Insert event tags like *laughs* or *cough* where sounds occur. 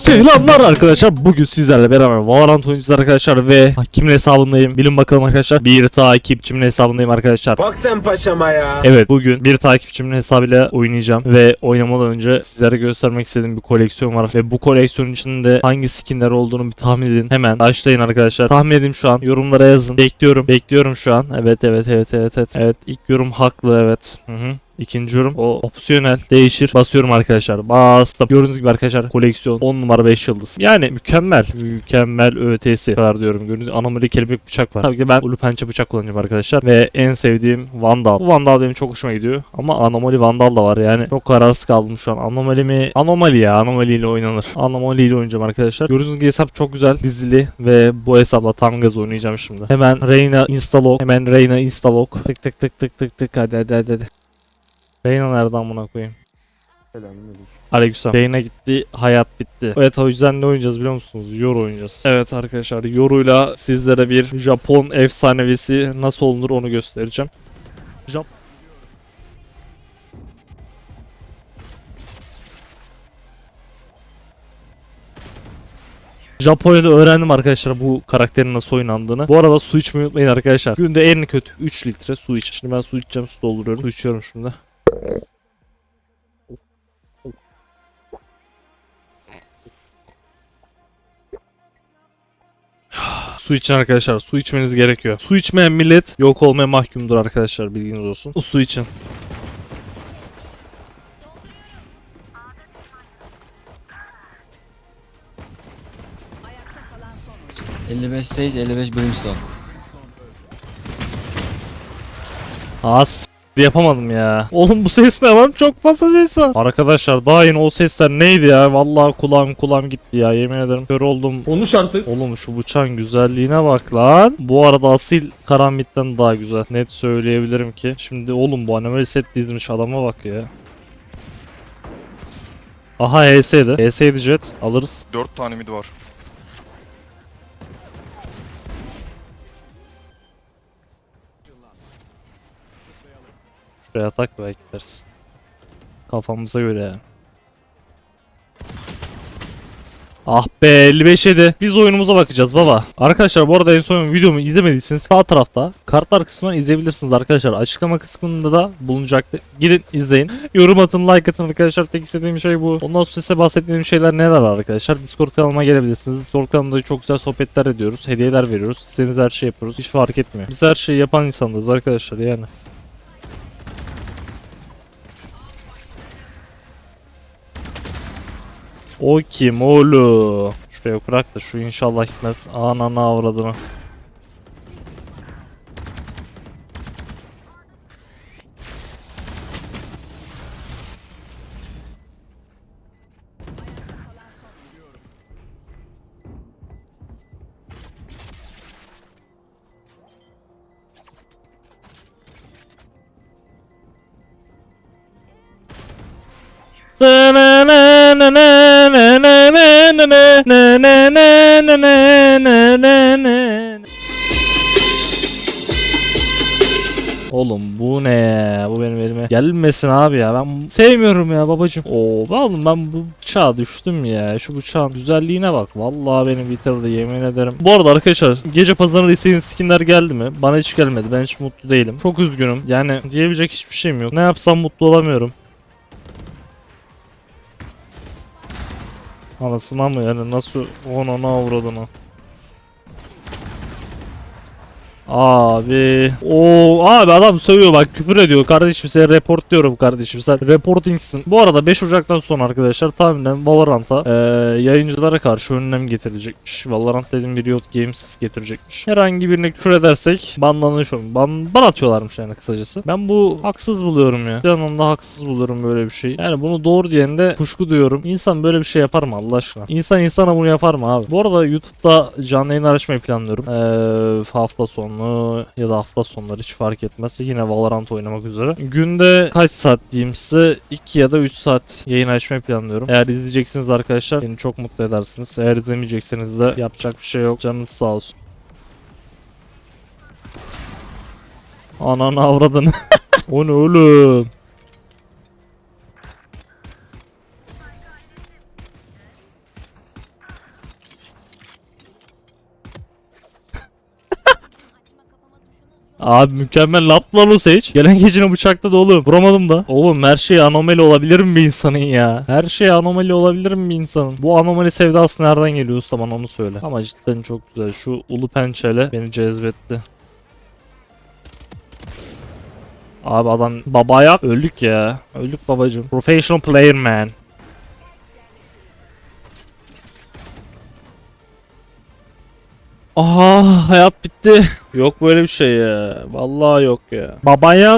Selamlar arkadaşlar. Bugün sizlerle beraber Valorant oyuncusu arkadaşlar ve kimin hesabındayım? Bilin bakalım arkadaşlar. Bir takipçimin hesabındayım arkadaşlar. Bak sen paşama ya. Evet bugün bir takipçimin hesabıyla oynayacağım ve oynamadan önce sizlere göstermek istediğim bir koleksiyon var ve bu koleksiyonun içinde hangi skinler olduğunu bir tahmin edin. Hemen başlayın arkadaşlar. Tahmin edin şu an. Yorumlara yazın. Bekliyorum. Bekliyorum şu an. Evet evet evet evet evet. Evet ilk yorum haklı evet. Hı hı. İkinci yorum o opsiyonel değişir. Basıyorum arkadaşlar. Bastım. Gördüğünüz gibi arkadaşlar koleksiyon 10 numara 5 yıldız. Yani mükemmel. Mükemmel ÖT'si kadar diyorum. Gördüğünüz gibi anomali kelebek bıçak var. Tabii ki ben ulu pençe bıçak kullanacağım arkadaşlar. Ve en sevdiğim Vandal. Bu Vandal benim çok hoşuma gidiyor. Ama anomali Vandal da var yani. Çok kararsız kaldım şu an. Anomali mi? Anomali ya. Anomali ile oynanır. Anomali ile oynayacağım arkadaşlar. Gördüğünüz gibi hesap çok güzel dizili ve bu hesapla tam gaz oynayacağım şimdi. Hemen Reyna instalog. Hemen Reyna instalog. Tık tık tık tık tık tık hadi hadi hadi. hadi. Reyna nereden amına koyayım? Aleykümselam. Reyna gitti, hayat bitti. Evet o yüzden ne oynayacağız biliyor musunuz? Yoru oynayacağız. Evet arkadaşlar Yoru'yla sizlere bir Japon efsanevisi nasıl olunur onu göstereceğim. Jap Japonya'da öğrendim arkadaşlar bu karakterin nasıl oynandığını. Bu arada su içmeyi unutmayın arkadaşlar. Günde en kötü 3 litre su iç. Şimdi ben su içeceğim, su dolduruyorum. Su içiyorum şimdi. Su için arkadaşlar. Su içmeniz gerekiyor. Su içmeyen millet yok olmaya mahkumdur arkadaşlar. Bilginiz olsun. O su için. son. 55 Sage, 55 Brimstone. As yapamadım ya. Oğlum bu ses ne lan? Çok fazla ses var. Arkadaşlar daha yeni o sesler neydi ya? Vallahi kulağım kulağım gitti ya. Yemin ederim kör oldum. Konuş artık. Oğlum şu bıçağın güzelliğine bak lan. Bu arada asil karambitten daha güzel. Net söyleyebilirim ki. Şimdi oğlum bu anomali set dizmiş adama bak ya. Aha HS'di. HS'di jet. Alırız. 4 tane mid var. Şuraya atak belki gideriz. Kafamıza göre yani. Ah be 55 yedi. Biz oyunumuza bakacağız baba. Arkadaşlar bu arada en son videomu izlemediyseniz sağ tarafta kartlar kısmından izleyebilirsiniz arkadaşlar. Açıklama kısmında da bulunacaktır. Gidin izleyin. *laughs* Yorum atın like atın arkadaşlar. Tek istediğim şey bu. Ondan sonra size bahsettiğim şeyler neler arkadaşlar. Discord kanalıma gelebilirsiniz. Discord kanalında çok güzel sohbetler ediyoruz. Hediyeler veriyoruz. İstediğiniz her şeyi yapıyoruz. Hiç fark etmiyor. Biz her şeyi yapan insanlarız arkadaşlar yani. O kim oğlum? Şuraya bırak da şu inşallah gitmez. Ananı avradını. Na na na Oğlum bu ne ya? Bu benim elime gelmesin abi ya. Ben sevmiyorum ya babacım. Oo oğlum ben bu bıçağa düştüm ya. Şu bıçağın güzelliğine bak. Vallahi beni bitirdi yemin ederim. Bu arada arkadaşlar gece pazarına istediğiniz skinler geldi mi? Bana hiç gelmedi. Ben hiç mutlu değilim. Çok üzgünüm. Yani diyebilecek hiçbir şeyim yok. Ne yapsam mutlu olamıyorum. Anasına mı yani nasıl ona avradını? Abi. Oo abi adam sövüyor bak küfür ediyor kardeşim seni report diyorum kardeşim sen reportingsin. Bu arada 5 Ocak'tan sonra arkadaşlar tahminen Valorant'a eee, yayıncılara karşı önlem getirilecekmiş. Valorant dediğim bir Riot Games getirecekmiş. Herhangi birine küfür edersek banlanış olur. Ban, ban atıyorlarmış yani kısacası. Ben bu haksız buluyorum ya. Yanımda haksız buluyorum böyle bir şey. Yani bunu doğru diyen de kuşku duyuyorum. İnsan böyle bir şey yapar mı Allah aşkına? İnsan insana bunu yapar mı abi? Bu arada YouTube'da canlı yayın açmayı planlıyorum. Eee hafta sonu ya da hafta sonları hiç fark etmez. Yine Valorant oynamak üzere. Günde kaç saat diyeyim size? 2 ya da 3 saat yayın açmayı planlıyorum. Eğer izleyeceksiniz arkadaşlar beni çok mutlu edersiniz. Eğer izlemeyecekseniz de yapacak bir şey yok. Canınız sağ olsun. Ananı avradını. *laughs* o ne oğlum? Abi mükemmel lap lan o Sage. Gelen gecine bıçakladı oğlum. Vuramadım da. Oğlum her şey anomali olabilir mi bir insanın ya? Her şey anomali olabilir mi bir insanın? Bu anomali sevdası nereden geliyor usta bana onu söyle. Ama cidden çok güzel. Şu ulu pençele beni cezbetti. Abi adam baba yap öldük ya. Öldük babacım. Professional player man. Aha hayat bitti. *laughs* Yok böyle bir şey ya. Vallahi yok ya. Babaya